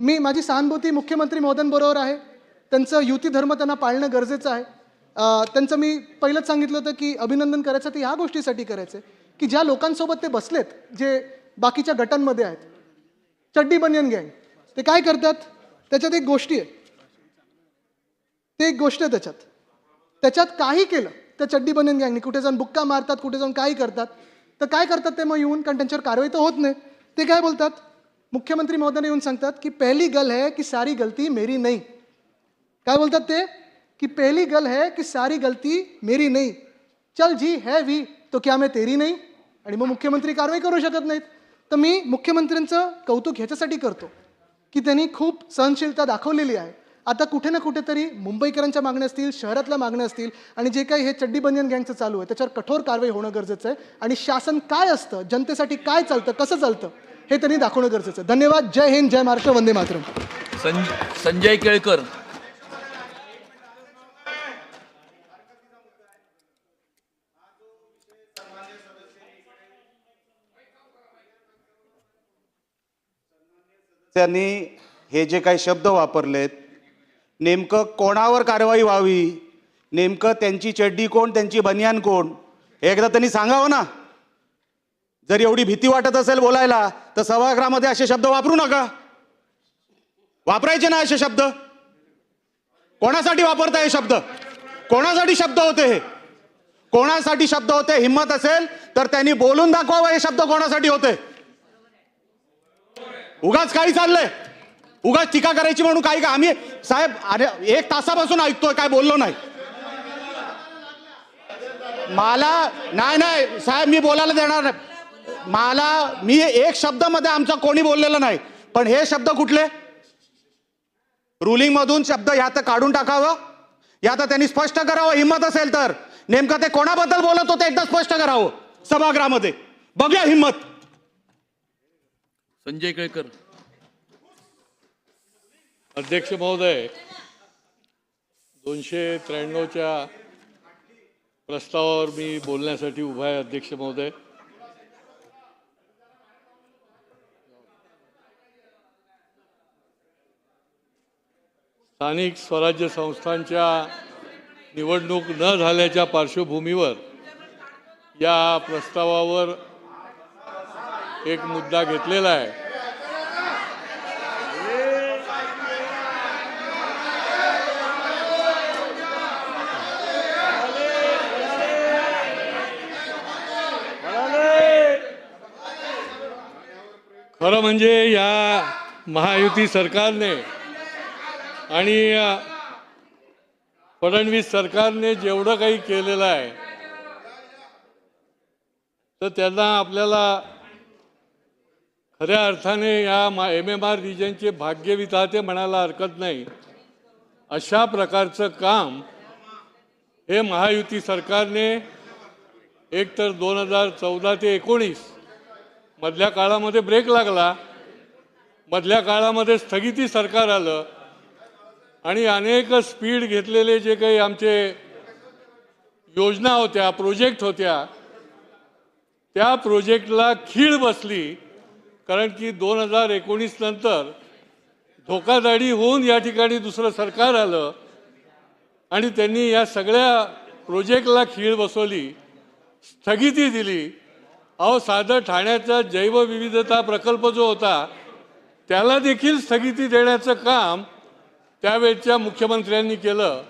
मी माझी सहानुभूती मुख्यमंत्री महोदयांबरोबर आहे. त्यांचं युती धर्म त्यांना पाळणं गरजेचं आहे. त्यांचं मी पहिलंच सांगितलं होतं की अभिनंदन करायचं ते ह्या गोष्टीसाठी करायचं की ज्या लोकांसोबत ते बसलेत जे बाकीच्या गटांमध्ये आहेत. चड्डी बनियन गँग ते काय करतात? त्याच्यात एक गोष्टी आहे ते एक गोष्ट आहे त्याच्यात. त्याच्यात काही केलं त्या चड्डी बनियन गँगनी. कुठे जाऊन बुक्का मारतात कुठे जाऊन काही करतात. तर काय करतात ते मग येऊन कारण त्यांच्यावर कारवाई तर होत नाही. ते काय बोलतात? मुख्यमंत्री महोदयाने येऊन सांगतात की पहिली गल है की सारी गलती मेरी नाही. काय बोलतात ते? की पहली गल है की सारी गलती मेरी नाही. चल जी है वी तो क्या मैं तेरी नाही? आणि मग मुख्यमंत्री कारवाई करू शकत नाहीत. तर मी मुख्यमंत्र्यांचं कौतुक ह्याच्यासाठी करतो की त्यांनी खूप सहनशीलता दाखवलेली आहे. आता कुठे ना कुठेतरी मुंबईकरांच्या मागण्या असतील शहरातल्या मागण्या असतील आणि जे काही हे चड्डी बनियन गँगचं चालू आहे त्याच्यावर कठोर कारवाई होणं गरजेचं आहे. आणि शासन काय असतं? जनतेसाठी काय चालतं? कसं चालतं? हे त्यांनी दाखवणं गरजेचं आहे. धन्यवाद. जय हिंद जय महाराष्ट्र वंदे मातरम. संज संजय केळकर. त्यांनी हे जे काही शब्द वापरलेत नेमकं कोणावर कारवाई व्हावी नेमकं त्यांची चड्डी कोण त्यांची बनियान कोण हे एकदा त्यांनी सांगावं ना? जर एवढी भीती वाटत असेल बोलायला तर सभागृहामध्ये असे शब्द वापरू नका. वापरायचे ना असे शब्द. कोणासाठी वापरताय हे शब्द? कोणासाठी शब्द होते हे? कोणासाठी शब्द होते? हिंमत असेल तर त्यांनी बोलून दाखवावं हे शब्द कोणासाठी होते? उगाच काही चाललंय. उगाच टीका करायची म्हणून काही का आम्ही साहेब अरे एक तासापासून ऐकतोय काय बोललो नाही. मला नाही नाही साहेब मी बोलायला देणार नाही. मला मी एक शब्दामध्ये आमचा कोणी बोललेला नाही पण हे शब्द कुठले? रुलिंग मधून शब्द ह्या तर काढून टाकावं. या तर त्यांनी स्पष्ट करावं हिंमत असेल तर. नेमकं ते कोणाबद्दल बोलत होते एकदा स्पष्ट करावं सभागृहामध्ये. बघूया हिंमत. संजय केळकर. अध्यक्ष महोदय दोनशे त्र्याण्णवच्या प्रस्तावावर मी बोलण्यासाठी उभा आहे अध्यक्ष महोदय. स्थानिक स्वराज्य संस्थांच्या निवडणूक न झाल्याच्या पार्श्वभूमीवर या प्रस्तावावर एक मुद्दा घेतलेला आहे. खरं म्हणजे या महायुती सरकारने आणि फडणवीस सरकारने जेवढं काही केलेलं आहे तर त्यांना आपल्याला खऱ्या अर्थाने या मा एम एम आर रिजनचे भाग्य विधाते म्हणायला हरकत नाही अशा प्रकारचं काम हे महायुती सरकारने एक तर दोन हजार चौदा ते एकोणीस मधल्या काळामध्ये ब्रेक लागला मधल्या काळामध्ये स्थगिती सरकार आलं आणि अनेक स्पीड घेतलेले जे काही आमचे योजना होत्या प्रोजेक्ट होत्या त्या प्रोजेक्टला खीळ बसली कारण की दोन हजार एकोणीस नंतर धोकादाडी होऊन या ठिकाणी दुसरं सरकार आलं आणि त्यांनी या सगळ्या प्रोजेक्टला खीळ बसवली स्थगिती दिली. अहो साधं ठाण्याचा जैवविविधता प्रकल्प जो होता त्याला देखील स्थगिती देण्याचं काम त्यावेळच्या मुख्यमंत्र्यांनी केलं.